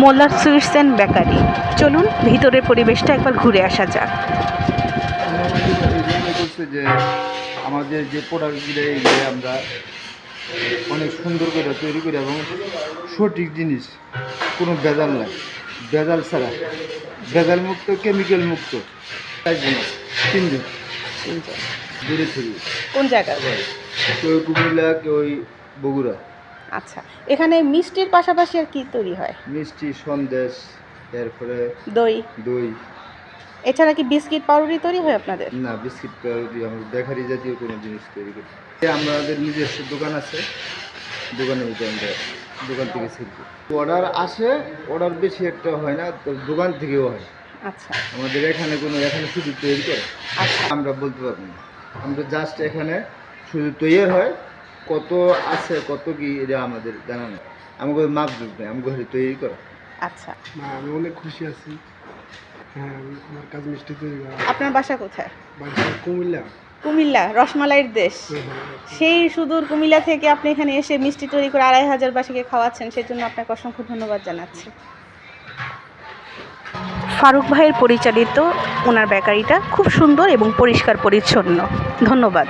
মোল্লার sweets and bakery. চলুন ভিতরের পরিবেশটা একবার ঘুরে আসা যাক। আমাদের যে আমাদের যে প্রোডাক্টগুলো এইগুলো আমরা অনেক সুন্দর করে তৈরি করি এবং সঠিক জিনিস কোনো ভেজাল নাই। ভেজাল ছাড়া। ভেজাল মুক্ত কেমিক্যাল মুক্ত। তাই জন্য তিনজন দূরে থেকে। কোন জায়গা কেউ কুমিল্লা কেউ ওই বগুড়া। আচ্ছা এখানে মিষ্টির পাশাপাশি আর কি তৈরি হয়? মিষ্টি সন্দেশ এরপরে দই। দই। এছাড়া কি বিস্কিট পাউরুটি তৈরি হয় আপনাদের? না বিস্কিট পাউরুটি আমরা বেকারি জাতীয় কোনো জিনিস তৈরি করি আমাদের নিজস্ব দোকান আছে দোকানের ভিতরে আমরা দোকান থেকে শিখব অর্ডার আসে অর্ডার বেশি একটা হয় না তো দোকান থেকেও হয়। আচ্ছা। আমাদের এখানে কোনো এখানে শুধু তৈরি করে। আচ্ছা। আমরা বলতে পারব না। আমরা জাস্ট এখানে শুধু তৈরি হয় কত আছে কত কি এটা আমাদের জানা নেই। আমাকে মাপ যুগ নেই আমাকে হলে তৈরি করা। আচ্ছা। না আমি অনেক খুশি আছি। হ্যাঁ আমার কাজ মিষ্টি তৈরি করা। আপনার বাসা কোথায়? বাড়িতে কুমিল্লা। কুমিল্লা রসমালাইয়ের দেশ। হ্যাঁ, হ্যাঁ, সেই সুদূর কুমিল্লা থেকে আপনি এখানে এসে মিষ্টি তৈরি করে আড়াই হাজার বাসীকে খাওয়াচ্ছেন সেই জন্য আপনাকে অসংখ্য ধন্যবাদ জানাচ্ছি। ফারুক ভাইয়ের পরিচালিত ওনার বেকারিটা খুব সুন্দর এবং পরিষ্কার পরিচ্ছন্ন ধন্যবাদ।